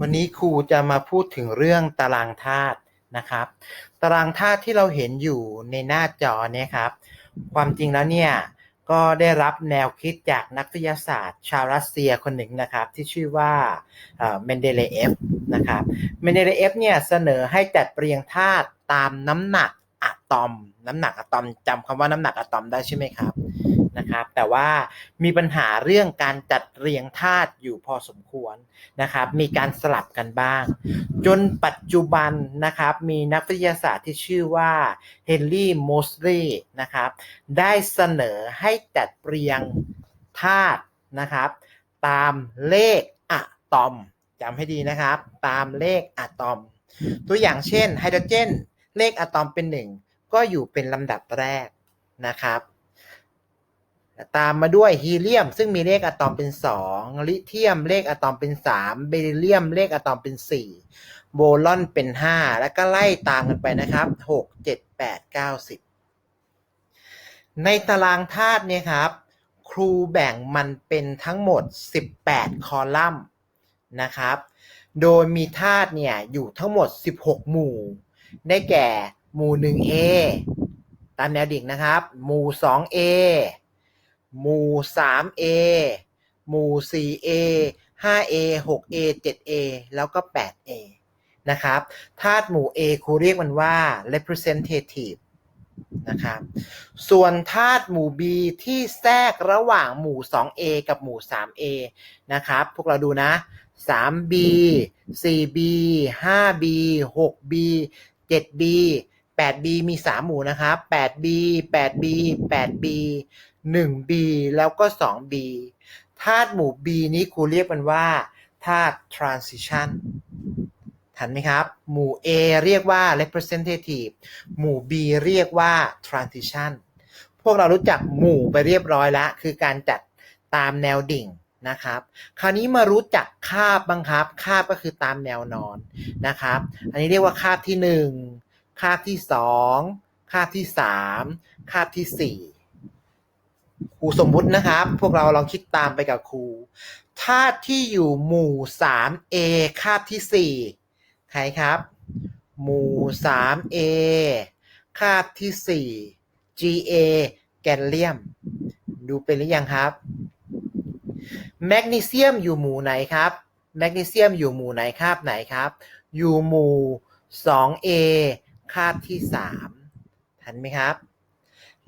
วันนี้ครูจะมาพูดถึงเรื่องตารางธาตุนะครับ ตารางธาตุที่เราเห็นอยู่ในหน้าจอเนี่ยครับ ความจริงแล้วเนี่ยก็ได้รับแนวคิดจากนักวิทยาศาสตร์ ชาวรัสเซียคนหนึ่งนะครับ ที่ชื่อว่าเมนเดเลเอฟนะครับ เมนเดเลเอฟเนี่ยเสนอให้จัดเรียงธาตุตามน้ำหนักอะตอม น้ำหนักอะตอมจำคำว่าน้ำหนักอะตอมได้ใช่ไหมครับ นะครับแต่ว่ามีปัญหาเรื่องการจัดเรียงธาตุอยู่พอสมควรนะครับมีการสลับกันบ้าง จนปัจจุบันนะครับมีนักวิทยาศาสตร์ที่ชื่อว่าเฮนรี่โมสลีย์นะครับได้เสนอให้จัดเรียงธาตุนะครับตามเลขอะตอมจำให้ดีนะครับ ตามเลขอะตอม ตัวอย่างเช่นไฮโดรเจน เลขอะตอมเป็นหนึ่งก็อยู่เป็นลำดับแรกนะครับ ตามมาด้วยฮีเลียม ซึ่งมีเลขอะตอมเป็น 2 ลิเธียมเลขอะตอมเป็น 3 เบริเลียมเลขอะตอมเป็น 4 โบลอนเป็น 5 แล้วก็ไล่ตามกันไปนะครับ 6 7 8 9 10 ในตารางธาตุเนี่ยครับ ครูแบ่งมันเป็นทั้งหมด 18 คอลัมน์นะครับ โดยมีธาตุเนี่ยอยู่ทั้งหมด 16 หมู่ ได้แก่หมู่ 1A ตามแนวดิ่งนะครับ หมู่ 2A หมู่ 3A หมู่ 4A 5A 6A 7A แล้วก็ 8A นะครับ ธาตุหมู่ A ครูเรียกมันว่า representative นะครับ ส่วนธาตุหมู่ B ที่แทรกระหว่างหมู่ 2A กับหมู่ 3A นะครับ พวกเราดูนะ 3B 4B 5B 6B 7B 8B มี 3 หมู่นะครับ 8B 8B 8B 1B แล้วก็ 2B ธาตุหมู่ B นี้ครูเรียกมันว่าธาตุ transition ทันไหมครับ หมู่ A เรียกว่า representative หมู่ B เรียกว่า transition พวกเรารู้จักหมู่ไปเรียบร้อยแล้ว คือการจัดตามแนวดิ่งนะครับ คราวนี้มารู้จักคาบบ้างครับ คาบก็คือตามแนวนอนนะครับ อันนี้เรียกว่าคาบที่1 คาบที่2คาบที่3คาบที่4ครูสมมุตินะครับ พวกเราลองคิดตามไปกับครูธาตุที่อยู่หมู่ 3A คาบที่ 4 ใครครับ หมู่ 3A คาบที่ 4 Ga แกลเลียม ดูเป็นหรือยังครับ แมกนีเซียมอยู่หมู่ไหนครับ แมกนีเซียมอยู่หมู่ไหนคาบไหนครับ อยู่หมู่ 2A คาบที่ 3 ทันไหมครับ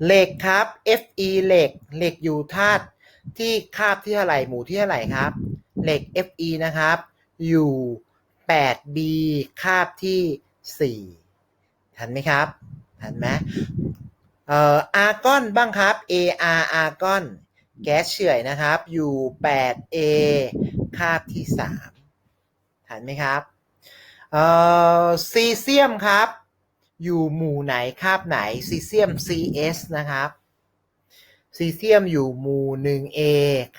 เหล็กครับ Fe เหล็ก เหล็กอยู่ธาตุที่คาบที่เท่าไหร่หมู่ที่เท่าไหร่ครับ เหล็ก Fe นะครับ อยู่ 8B คาบที่ 4 ทันไหมครับ ทันไหมเอ่ออาร์กอนบ้างครับ Ar อาร์กอนแก๊สเฉื่อยนะครับ อยู่ 8A คาบที่ 3 ทันไหมครับ เอ่อซีเซียมครับ อยู่หมู่ไหนคาบไหนซีเซียม CS นะครับซีเซียมอยู่หมู่ 1A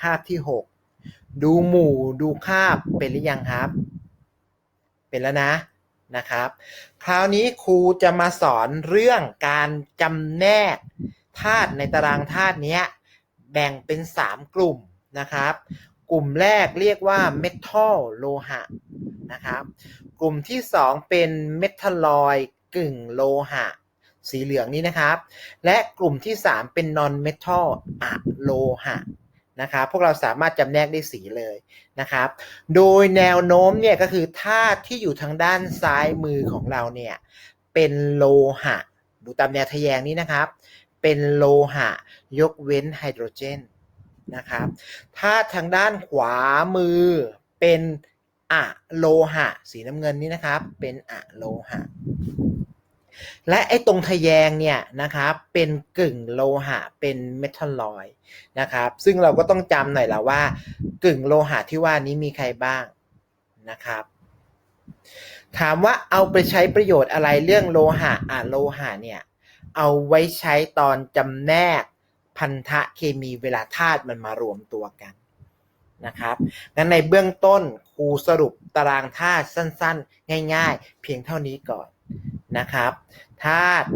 คาบที่ 6 ดูหมู่ดูคาบเป็นหรือยังครับ เป็นแล้วนะนะครับ คราวนี้ครูจะมาสอนเรื่องการจำแนกธาตุในตารางธาตุนี้แบ่งเป็น 3 กลุ่มนะครับ กลุ่มแรกเรียกว่าเมทัลโลหะนะครับ กลุ่มที่ 2 เป็นเมทัลลอย กึ่งโลหะ สีเหลืองนี้นะครับ และกลุ่มที่ 3 เป็นนอนเมทัลอะโลหะนะครับพวกเราสามารถจำแนกได้สีเลยนะครับ โดยแนวโน้มเนี่ยก็คือธาตุที่อยู่ทางด้านซ้ายมือของเราเนี่ยเป็นโลหะ ดูตามแนวทะแยงนี้นะครับ เป็นโลหะ ยกเว้นไฮโดรเจนนะครับธาตุทางด้านขวามือเป็นอะโลหะ สีน้ำเงินนี้นะครับ เป็นอะโลหะ และไอ้ตรงทะแยงเนี่ยนะครับเป็นกึ่งโลหะเป็นเมทัลลอยนะครับซึ่งเราก็ต้องจำหน่อยละว่ากึ่งโลหะที่ว่านี้มีใครบ้างนะครับ ถามว่าเอาไปใช้ประโยชน์อะไรเรื่องโลหะอะโลหะเนี่ยเอาไว้ใช้ตอนจำแนกพันธะเคมีเวลาธาตุมันมารวมตัวกันนะครับ งั้นในเบื้องต้นครูสรุปตารางธาตุสั้น ๆ ง่าย ๆ เพียงเท่านี้ก่อน นะครับธาตุ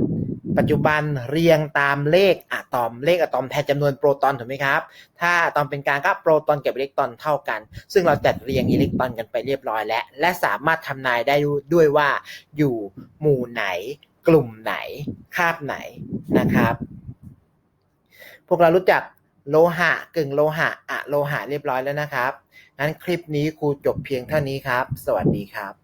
ปัจจุบันเรียงตามเลขอะตอมเลขอะตอมแทนจำนวนโปรตอนถูกไหมครับ ถ้าอะตอมเป็นกลางก็โปรตอนกับอิเล็กตรอนเท่ากัน ซึ่งเราจัดเรียงอิเล็กตรอนกันไปเรียบร้อยแล้ว และสามารถทำนายได้ด้วยว่าอยู่หมู่ไหน กลุ่มไหน คาบไหนนะครับ พวกเรารู้จักโลหะกึ่งโลหะอะโลหะเรียบร้อยแล้วนะครับ งั้นคลิปนี้ครูจบเพียงเท่านี้ครับ สวัสดีครับ